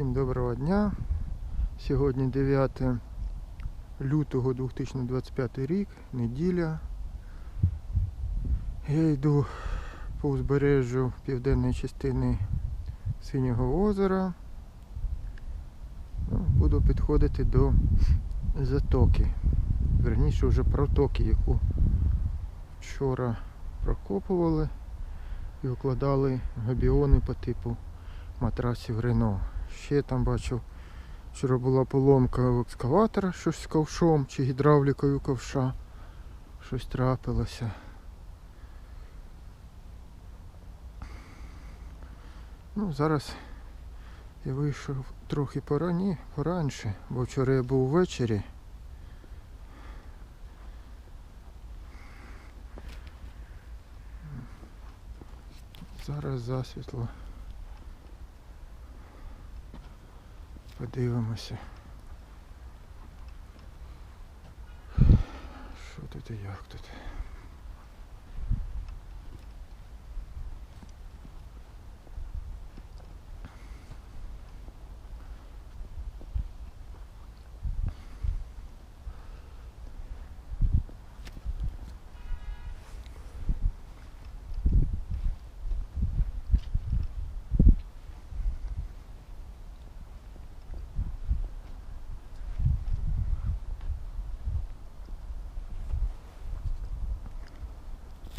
Всім доброго дня. Сьогодні 9 лютого 2025 рік, неділя. Я йду по узбережжю південної частини Синього озера. Ну, Буду підходити до затоки. Верніше вже протоки, яку вчора прокопували і укладали габіони по типу матрасів Рено. Ще там бачу, вчора була поломка екскаватора, щось з ковшом чи гідравлікою ковша. Щось трапилося. Ну, зараз я вийшов трохи порані, поранше, бо вчора я був ввечері. Зараз засвітло. Подивимося. Що тут і як тут?